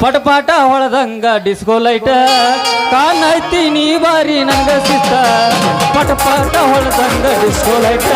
ಪಟಪಾಟ ಹೊಳದಂಗ disco light ಕಾಣೈತಿ ನೀ ಬಾರಿ ನಂಗ ಸಿತ್ತ ಪಟಪಾಟ ಹೊಳದಂಗ ಡಿಸ್ಕೋ ಲೈಟ್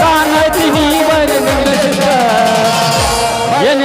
ಕಾಣೈತಿ ನೀ ಬಾರಿ ನಂಗ ಸಿತ್ತ ಏನ್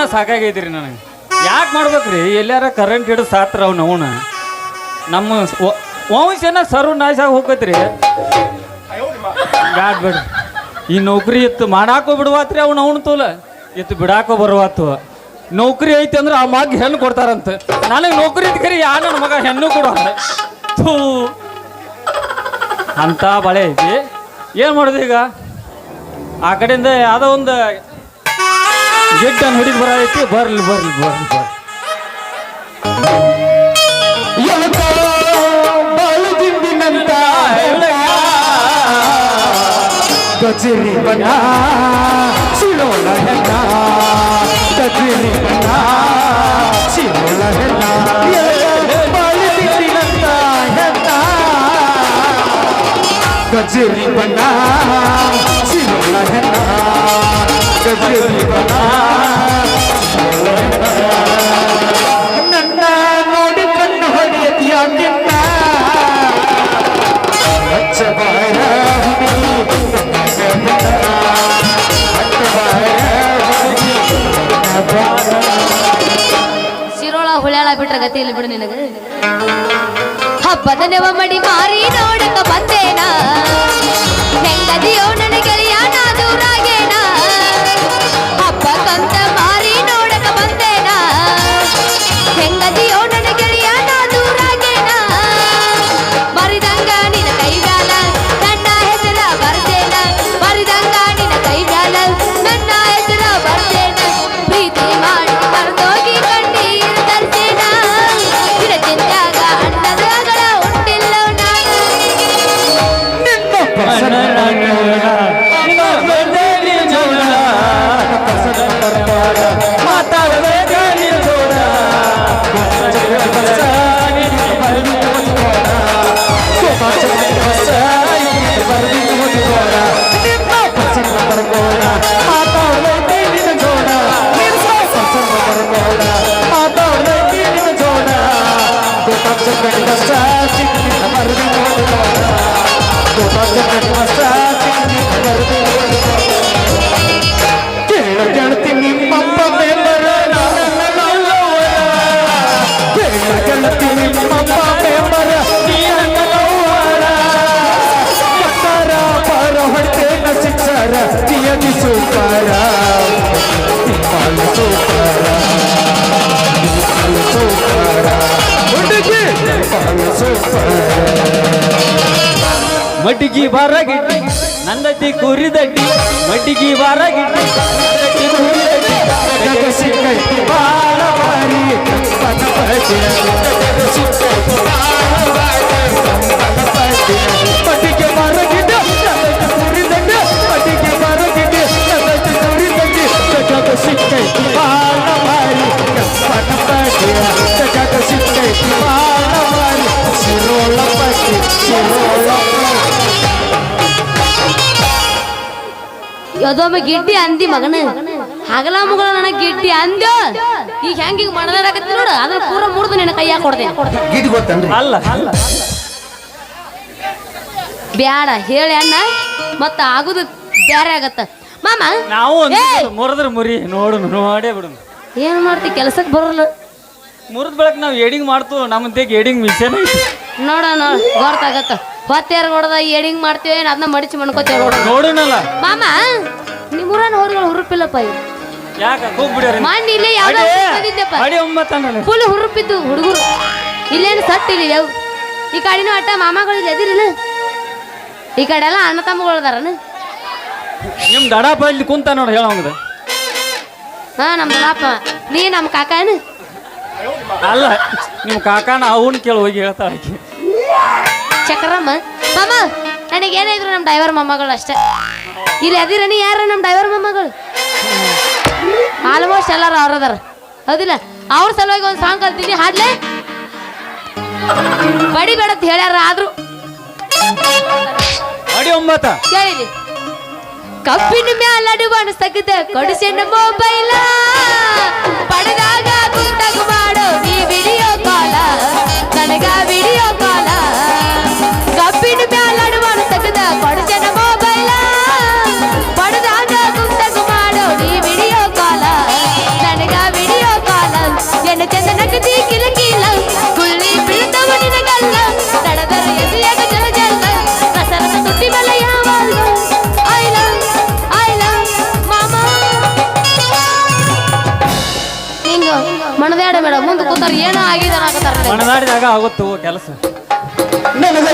ನೌಕರಿನ ಸಾಕಾಗೈತ್ರಿ ನನಗೆ. ಯಾಕೆ ಮಾಡ್ಬೇಕ್ರಿ? ಎಲ್ಲಾರ ಕರೆಂಟ್ ಹಿಡಿದು ಸಾತ್ರ ಅವ್ನು ಅವನ. ನಮ್ಮ ವಂಶನ ಸರ್ವ ನಾಶ ಹೋಗತ್ರಿ ಬೇಡ. ಈ ನೌಕರಿ ಇತ್ತು ಮಾಡಾಕೋ ಬಿಡುವಾತ್ರಿ ಅವ್ನು ಅವನು ತೋಲ. ಇತ್ತು ಬಿಡಾಕೋ ಬರುವಾತು. ನೌಕರಿ ಐತಿ ಅಂದ್ರೆ ಆ ಮಗ ಹೆಣ್ಣು ಕೊಡ್ತಾರಂತ. ನನಗೆ ನೌಕರಿ ಇದ್ ಕರಿ, ಯಾ ನನ್ನ ಮಗ ಹೆಣ್ಣು ಕೊಡೋ ಅಂತ ಬಳೆ ಐತಿ. ಏನು ಮಾಡೋದು ಈಗ? ಆ ಕಡೆಯಿಂದ ಯಾವುದೋ ಒಂದು ಗಿಡ್ಡನ್ನು ಹಿಡಿದು ಬರೈತಿ ಬರ್ಲಿ ಬರ್ಲಿ ಬರ್ಲಿ ಬರ್ಲಿ ಬಾಳುದಿಂದಿನಂತ ಗಜರಿ ಬಣ್ಣ ಸಿಳೋಳ ಹೆಣ್ಣ ಗಜರಿ ಬಣ್ಣ ಸಿಳೋಳ ಹೆಣ್ಣ ಬಾಳುದಿಂದಿನಂತ ಹೆಣ್ಣ ಗಜರಿ ಬಣ್ಣ ಇಲ್ಲಿ ಬಿಡು ನಿನಗೆ. ಹಬ್ಬದ ನೆವ ಮಡಿ ಮಾರಿ ನೋಡಕ ಬಂದೇನ? ಹೆಂಗದಿಯೋ ನನಗೆ ಗೆಳೆಯ ಕೇಳ ಮಡ್ಡಿಗಿ ಬಾರಗಿಟ್ಟಿ ನಂದತಿ ಕುರಿದಟ್ಟಿ ಮಡ್ಡಿಗಿ ಬಾರಗಿಟ್ಟಿ ಯಾವ್ದೊಮ್ಮೆ ಗಿಡ್ಡಿ ಅಂದಿ ಮಗನ. ಹಗಲ ಮುಗಳ ನನಗೆ ಗಿಡ್ಡಿ ಅಂದ. ಈಗ ಹೆಂಗ ಈಗ ಮಣದಾಡಕತ್ತಿ ನೋಡು ಅದ್ರ ಪೂರ ಮುರಿದು ನಿನ್ನ ಕೈಯಾಗ ಕೊಡ್ತೇನೆ ಗೀಟ್ ಗೊತ್ತನ್ರಿ? ಅಲ್ಲ. ಅಲ್ಲ ಬ್ಯಾಡ ಹೇಳಿ ಅಣ್ಣ. ಮತ್ತ ಆಗುದು ಬ್ಯಾರೆ ಆಗತ್ತ. ಮಾಮ ನಾವು! ಮುರಿದ್ರ ಮುರಿ ನೋಡು ನೋಡೇ ಬಿಡು ಏನ್ ಮಾಡ್ತಿ ಕೆಲ್ಸಕ್ಕೆ ಬರಲ್ಲ? ಮುರಿದ ಬೆಳಕ್ ನಾವು ಎಡಿಂಗ್ ಮಾಡ್ತು ನಮ್ಮ ದೇಗ ಎಡಿಂಗ್ ಮಿಷನ್ ನೋಡ ನೋಡ ಗೊತ್ತಾಗತ್ತ. ಹೊತ್ತೇರ್ ಹೊಡೆದ ಎಡಿಂಗ್ ಮಾಡ್ತೇವೆ ಅದನ್ನ ಮಡಿಚಿ ಮಣ್ಕೋತೇವೆ ನೋಡ. ನೋಡುನಲ್ಲ. ಮಾಮ ನಿಮ್ಮೂರನ್ನ ಹೊರಗಳು ಹುರುಪಿಲ್ಲಪ್ಪ ಇವು ಯಾಕ? ಇಲ್ಲೇ ಫುಲ್ ಹುರುಪಿದ್ದು ಹುಡುಗರು. ಇಲ್ಲೇನು ಸಟ್ಟಿಲ್ಲ ಯಾವ ಈ ಕಡೆನೂ ಅಟ್ಟ ಮಾಮಗಳು ಇಲ್ಲಿ ಎದಿರಿಲ್ಲ. ಈ ಕಡೆ ಎಲ್ಲ ಅಣ್ಣ ತಮ್ಮಗಳು ನಿಮ್ ದಡಾಪ ಇಲ್ಲಿ ಕುಂತ ನೋಡಿ ಹೇಳೋಂಗದ ಹಾ ನಮ್ಮ ಅಪ್ಪ ನೀ ನಮ್ಮ ಕಾಕಾನ? ಅಲ್ಲ ನಿಮ್ ಕಾಕಾನ ಅವನ್ ಕೇಳಿ ಹೋಗಿ ಹೇಳ್ತಾ ಚಕ್ರಮ್ಮ. ಮಾಮ ನನಗೇನೇ ಇದ್ರು ನಮ್ಮ ಡ್ರೈವರ್ ಮೊಮ್ಮಗಳು ಅಷ್ಟೇ. ಇಲ್ಲಿ ಅದಿರನಿ ಯಾರ ನಮ್ಮ ಡ್ರೈವರ್ ಮೊಮ್ಮಗಳು? ಆಲ್ಮೋಸ್ಟ್ ಎಲ್ಲರ ಅವ್ರದಾರ. ಹೌದಿಲ್ಲ? ಅವ್ರ ಸಲುವಾಗಿ ಒಂದು ಸಾಂಗ್ ಕಲ್ತೀನಿ ಹಾಡ್ಲೆ? ಬಡಿಬೇಡ ಅಂತ ಹೇಳ್ಯಾರ ಆದ್ರು. ಕೇಳಿದಿ ಕಬ್ಬಿನ ಮ್ಯಾಲ ಅಡಿವಾಣ ಸಗದ ಕೊಡಿಸೆನ ಮೊಬೈಲ ಪಡೆದಾಗ ಗುಂಡಗ ಮಾಡೋ ನೀ ಏನೋ ಆಗಿದೆ ಮಾಡಿದಾಗ ಆಗುತ್ತೆ ಆಗುತ್ತೋ ಕೆಲಸ? ನನಗ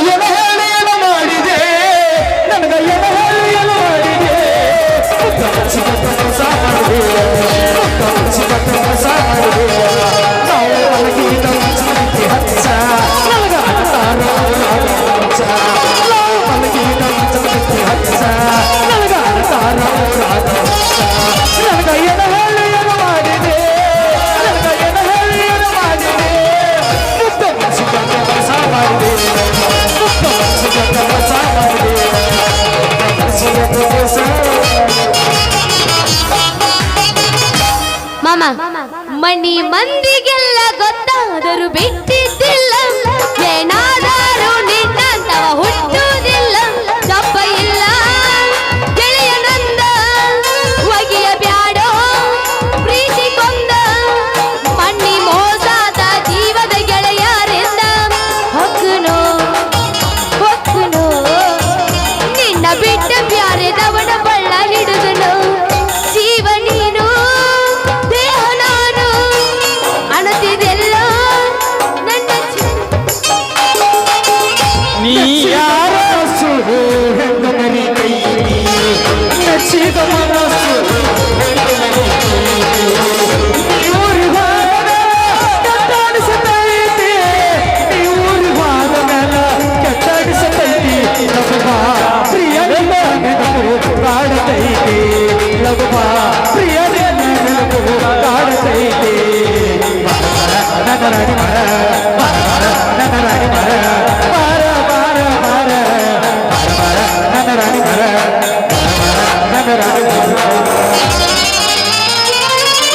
Oh.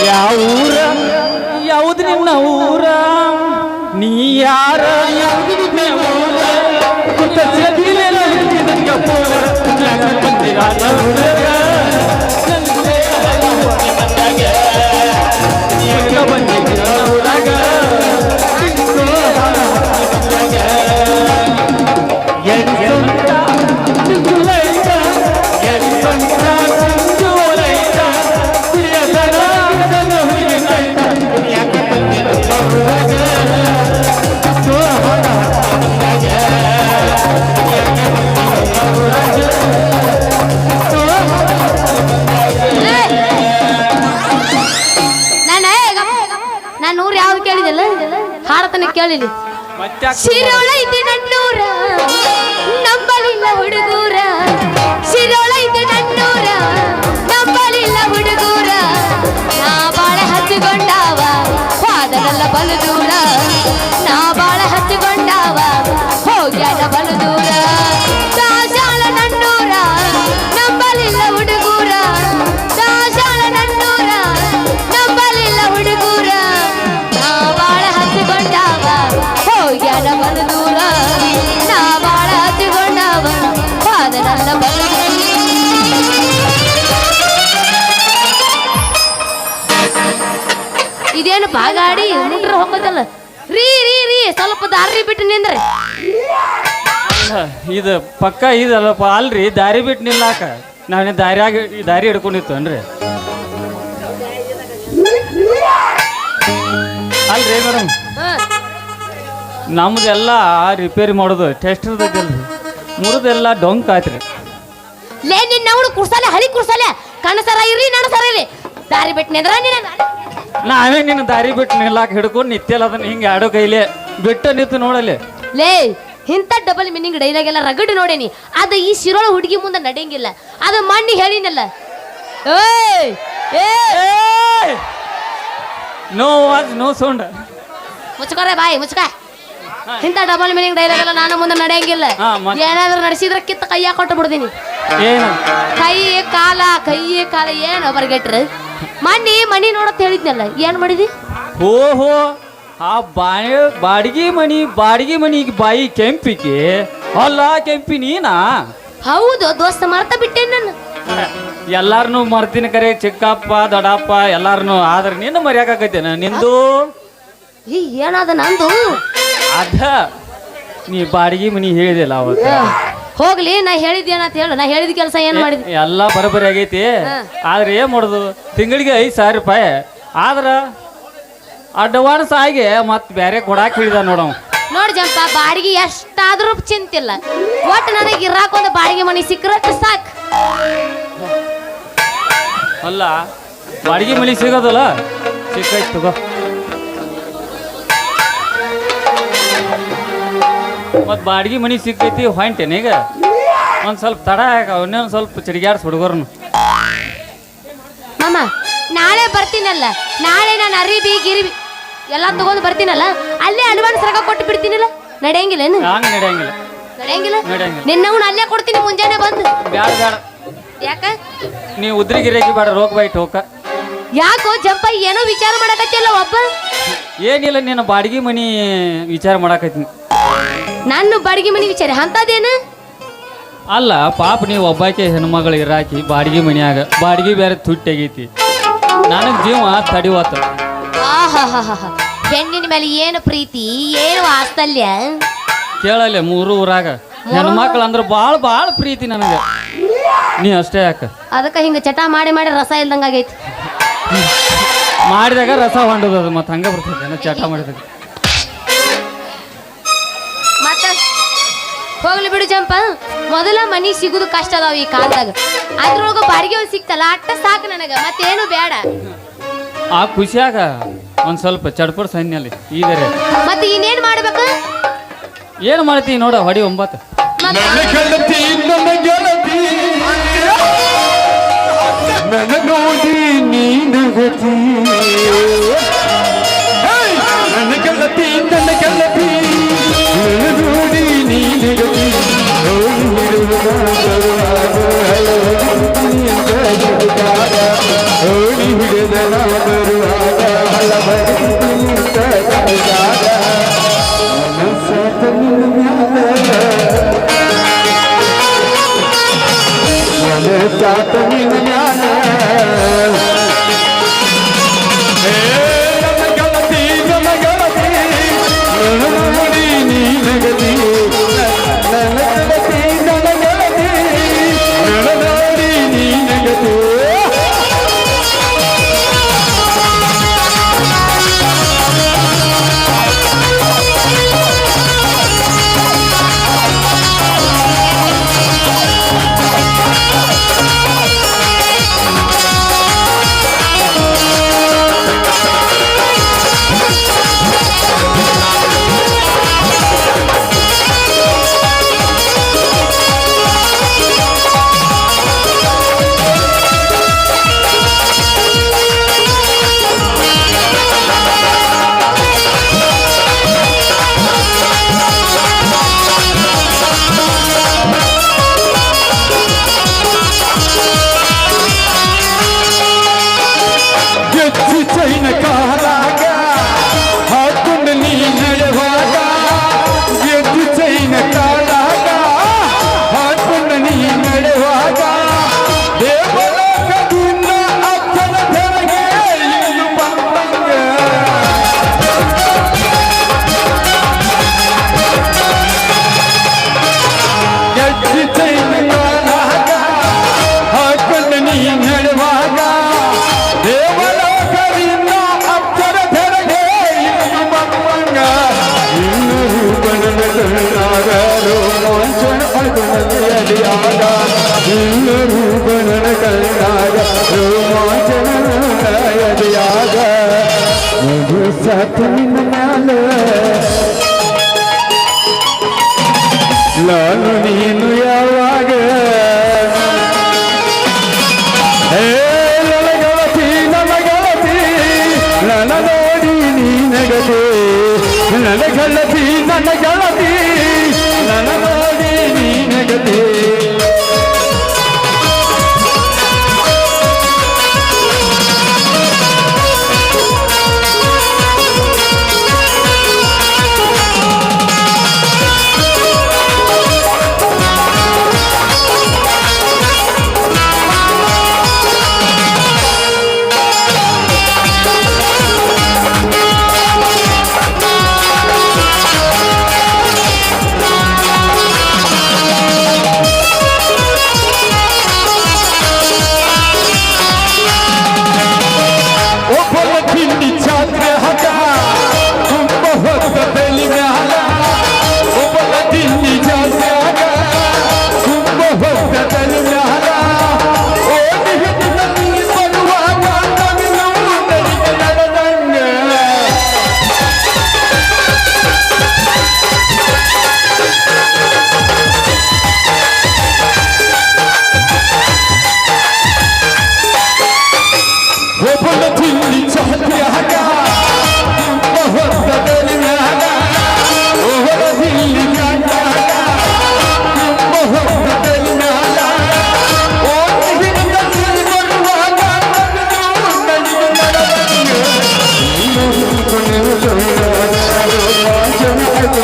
ಯಾವೂರ? ಯಾವ್ದು ನಿನ್ನ ಊರ? ನೀ ಯಾರ? ত্যাগ ಬಾಗಾಡಿ ಗಾಡಿ ಹುಡ್ರ ಹೋಗೋದಲ್ಲ ರೀ ರೀ ರೀ ಸ್ವಲ್ಪ ದಾರಿ ಬಿಟ್ಟು ನಿಂದ್ರಿ. ಇದು ಪಕ್ಕ ಇದಲ್ಲಪ್ಪ ಅಲ್ರಿ ದಾರಿ ಬಿಟ್ಟು ನಿಲ್ಲಾಕ. ನಾವೇನು ದಾರಿಯಾಗ ದಾರಿ ಹಿಡ್ಕೊಂಡಿತ್ತು ಅನ್ರಿ ಅಲ್ರಿ ಮೇಡಮ್ ನಮ್ದೆಲ್ಲ ರಿಪೇರಿ ಮಾಡೋದು ಟೆಸ್ಟರ್ದಲ್ರಿ ಮುರಿದೆಲ್ಲ ಡೊಂಕ್ ಆಯ್ತ್ರಿ ಲೇ ನಿನ್ನ ಅವಳು ಕುಡ್ಸಾಲೆ ಹಳಿ ಕುಡ್ಸಾಲೆ ಕಣ್ಣು ಸರ ಇರ್ರಿ ನಾನು ಸರ ಇರ್ರಿ ದಾರಿ ಬಿಟ್ಟು ನಿಂದ್ರ ನೀನು. ನಾವೇ ನಿನ್ನ ದಾರಿ ಬಿಟ್ಟು ನಿಲ್ಲಾಕ ಹಿಡ್ಕೊಂಡು ನಿತ್ಯಲ್ಲ ಅದನ್ನ ಹಿಂಗೆ ಆಡೋ ಕೈಲಿ ಬಿಟ್ಟು ನಿಂತು ನೋಡಲಿ ಲೇ ಇಂಥ ಡಬಲ್ ಮೀನಿಂಗ್ ಡೈಲಾಗ್ ಎಲ್ಲ ರಗಡ್ ನೋಡೇನಿ. ಅದು ಈ ಶಿರೋಳ ಹುಡುಗಿ ಮುಂದೆ ನಡೆಯಂಗಿಲ್ಲ. ಅದು ಮಣ್ಣಿ ಹೇಳಿನಲ್ಲ. ಏಯ್ ಏಯ್! ನೋ ವಾಜ್ ನೋ ಸೌಂಡ್ ಮುಚ್ಕೋರೆ ಬಾಯಿ ಮುಚ್ಕ. ಇಂಥ ಡಬಲ್ ಮೀನಿಂಗ್ ಡೈಲಾಗ್ ಎಲ್ಲ ನಾನು ಮುಂದೆ ನಡೆಯಂಗಿಲ್ಲ. ಹಾ, ಮತ್ತ್? ಏನಾದ್ರೂ ನಡೆಸಿದ್ರೆ ಕಿತ್ತ ಕೈಯಾಗ ಕೊಟ್ಟು ಬಿಡ್ತೀನಿ. ಏನು? ಕೈ ಕಾಲ ಕೈ ಕಾಲ ಏನು ಬರ್ಗೆಟ್ರು. ಮಣ್ಣಿ ಮನಿ ನೋಡತ್ ಹೇಳಿದ್ನಲ್ಲ ಏನ್ ಮಾಡಿದಿ? ಓಹೋ ಆ ಬಾಯಿ ಬಾಡಿಗೆ ಮನಿ ಬಾಡಿಗೆ ಮನಿಗೆ ಬಾಯಿ ಕೆಂಪಿಗೆ ಅಲ್ಲ ಕೆಂಪಿ ನೀನಾ? ಹೌದು ದೋಸ್ತ ಮರ್ತ ಬಿಟ್ಟೆ ನಾನು. ಎಲ್ಲಾರನು ಮರ್ತೀನಿ ಕರೆ ಚಿಕ್ಕಪ್ಪ ದೊಡ್ಡಪ್ಪ ಎಲ್ಲಾರನು. ಆದ್ರೆ ನಿನ್ನ ಮರ್ಯಾಕೈತೆ ನಿಂದು? ಈ ಏನಾದ ನಂದು? ಅದ ನೀ ಬಾಡಿಗೆ ಮನಿ ಹೇಳಿದಿಲ್ಲ ಅವತ್ತು. ಹೋಗ್ಲಿ ನಾ ಹೇಳಿದ್ದೇನಂತ ಹೇಳು. ನಾ ಹೇಳಿದ ಕೆಲಸ ಏನ್ ಮಾಡಿದ್ ಎಲ್ಲ ಬರಬರಿ ಆಗೈತಿ. ಆದ್ರೆ ಏನ್ ಮಾಡುದು? ತಿಂಗಳಿಗೆ ಐದು ಸಾವಿರ ರೂಪಾಯಿ. ಆದ್ರ ಅಡ್ವಾನ್ಸ್ ಆಗಿ ಮತ್ ಬೇರೆ ಕೊಡಾಕ್ ಹೇಳಿದ ನೋಡವ್ ನೋಡಿ ಜಂಪ ಬಾಡಿಗೆ ಎಷ್ಟಾದ್ರೂ ಚಿಂತಿಲ್ಲ. ಒಟ್ಟು ನನಗೆ ಇರಾಕ ಒಂದು ಬಾಡಿಗೆ ಮನೆ ಸಿಕ್ಕರಟ್ ಸಾಕ್. ಅಲ್ಲ ಬಾಡಿಗೆ ಮನೆ ಸಿಗೋದಲ್ಲ? ಸಿಕ್ಕ ತಗೋ. ಮತ್ ಬಾಡಿಗೆ ಮನಿ ಸಿಕ್ಕೈತಿ ಹೊಂಟೇನ ಈಗ. ಒಂದು ಸ್ವಲ್ಪ ತಡ ಇನ್ನೊಂದ್ ಸ್ವಲ್ಪ ಚಿಡಿಗ್ಯಾಡ್ಸ್ ಹುಡುಗರ್ನು. ಮಾಮ ನಾಳೆ ಬರ್ತೀನಲ್ಲ. ನಾಳೆ ನಾನು ಅರಿಬಿ ಗಿರಿಬಿ ಎಲ್ಲ ತಗೊಂಡು ಬರ್ತೀನಲ್ಲ ಅಲ್ಲೇ ಅಡ್ವಾನ್ಸ್ ರೊಕ್ಕ ಕೊಟ್ಟು ಬಿಡ್ತೀನಲ್ಲ? ನಡೆಯಂಗಿಲ್ಲೇನು ಹಂಗ ನಡೆಯಂಗಿಲ್ಲ. ನಡೆಯಂಗಿಲ್ಲ? ನಡೆಯಂಗಿಲ್ಲ. ನಿನ್ನವನ್ನ ಅಲ್ಲೇ ಕೊಡ್ತೀನಿ ಮುಂಜಾನೆ ಬಂದು. ಬ್ಯಾಡ ಬ್ಯಾಡ. ಯಾಕ? ನೀ ಉದ್ರಿಗಿರೇಗಿ ಬೇಡ ರೋಗ ಬೈಟ್ ಟೋಕ ಯಾಕೋ ಜಂಪ ಏನೋ ವಿಚಾರ ಮಾಡಕತ್ತಿಲ್ಲ ಒಬ್ಬ? ಏನಿಲ್ಲ ನೀನು ಬಾಡಿಗೆ ಮನಿ ವಿಚಾರ ಮಾಡಾಕತ್ತೀನಿ. ನಾನು ಬಾಡಿಗೆ ಮನೆ ವಿಚಾರ ಅಂತದೇನ ಅಲ್ಲ ಪಾಪ ನೀವು ಒಬ್ಬಾಕೆ ಹೆಣ್ಮಗಳು ಇರಾಕಿ ಬಾಡಿಗೆ ಮನ್ಯಾಗ ಬಾಡಿಗೆ ಬೇರೆ ತುಟ್ಟಾಗೈತಿ. ನನಗೆ ಜೀವ ಆಹಾಹಾಹಾ. ಹೆಣ್ಣಿನ ಮೇಲೆ ಏನು ಪ್ರೀತಿ ಏನು ಆಸ್ತಲ್ಯ ಕೇಳಲ್ಲ ಮೂರು ಊರಾಗ. ಹೆಣ್ಮಕ್ಳು ಅಂದ್ರೆ ಭಾಳ ಭಾಳ ಪ್ರೀತಿ ನನಗೆ. ನೀ ಅಷ್ಟೇ ಯಾಕ? ಅದಕ್ಕೆ ಹಿಂಗ ಚಟ ಮಾಡಿ ಮಾಡಿ ರಸ ಇಲ್ದಂಗ ಆಗೈತಿ ಮಾಡಿದಾಗ ರಸ ಹೊಂಡದ ಅದು ಮತ್ತೆ ಹಂಗೆ ಬರ್ತದೆ ಚಟ ಮಾಡಿದಾಗ. ಬಿಡು ಜಂಪ ಮೊದಲ ಮನಿ ಸಿಗುದು ಕಷ್ಟ ಅದಾವ ಈ ಕಾಲದಾಗ. ಅದ್ರೊಳಗ ಬಾರಿಗೆ ಒಂದು ಸಿಕ್ತಲ್ಲ ಅಟ್ಟ ಸಾಕು ನನಗ ಮತ್ತೇನು ಬೇಡ ಆ ಖುಷಿಯಾಗ ಒಂದ್ ಸ್ವಲ್ಪ ಚಡ್ಪಡ್ ಸೈನ್ಯಲ್ಲಿ ಈದರೆ. ಮತ್ತೆ ಇನ್ನೇನ್ ಮಾಡ್ಬೇಕು? ಏನು ಮಾಡ್ತೀನಿ ನೋಡ ಹೊಡಿ ಒಂಬತ್ತು. ಮತ್ತ ನನ್ನ ಗೆಳತಿ ನನ್ನ ಗೆಳತಿ. ನನ್ನ ನೋಡಿ ಹೇಯ್! ಮನಸ್ಸಾತ ನಿನ್ನ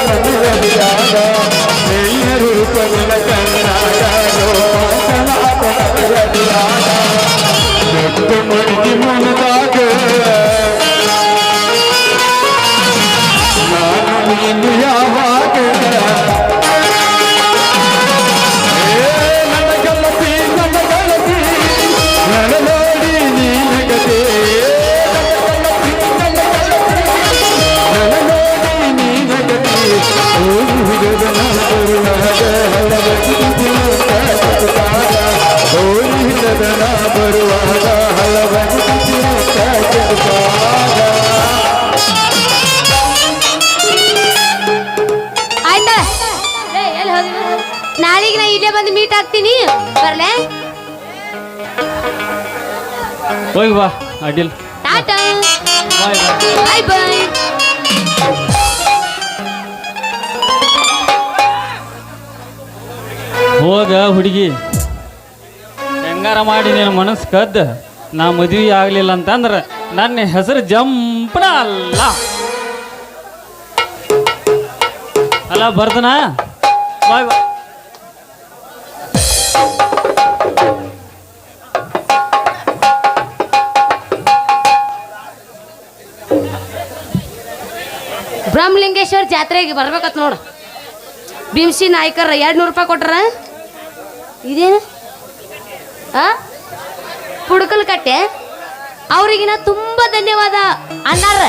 नीर विचारा मेर रूप ಓಡಿ ಬರುವಾಗ ಹಲವನು ಆಯ್ತಾ? ನಾಳೆಗೆ ನಾ ಇಲ್ಲೇ ಬಂದು ಮೀಟ್ ಆಗ್ತೀನಿ. ಬರ್ಲೆ? ಹೋಗಿ ಬಾ ಅಡ್ಡಿಲ್. ಟಾಟಾ. ಬಾಯ್ ಬಾಯ್ ಹೋಗ ಹುಡುಗಿ. ಹೆಂಗಾರ ಮಾಡಿ ನಿನ್ನ ಮನಸ್ಸು ಕದ್ದ ನಾ ಮದ್ವಿ ಆಗ್ಲಿಲ್ಲ ಅಂತಂದ್ರೆ ನನ್ನ ಹೆಸರು ಜಂಪನ ಅಲ್ಲ. ಅಲ್ಲ, ಬರ್ದನಾ? ಬಾಯ್ ಬ್ರಹ್ಮಲಿಂಗೇಶ್ವರ ಜಾತ್ರೆಗೆ ಬರ್ಬೇಕತ್ ನೋಡು. ಭೀಮ್ಸಿ ನಾಯ್ಕರ ಎರಡು ನೂರು ರೂಪಾಯಿ ಕೊಟ್ರ? ಇದೇನು? ಪುಡ್ಕಲ್ ಕಟ್ಟೆ. ಅವರಿಗಿನ ತುಂಬ ಧನ್ಯವಾದ ಅಣ್ಣಾರ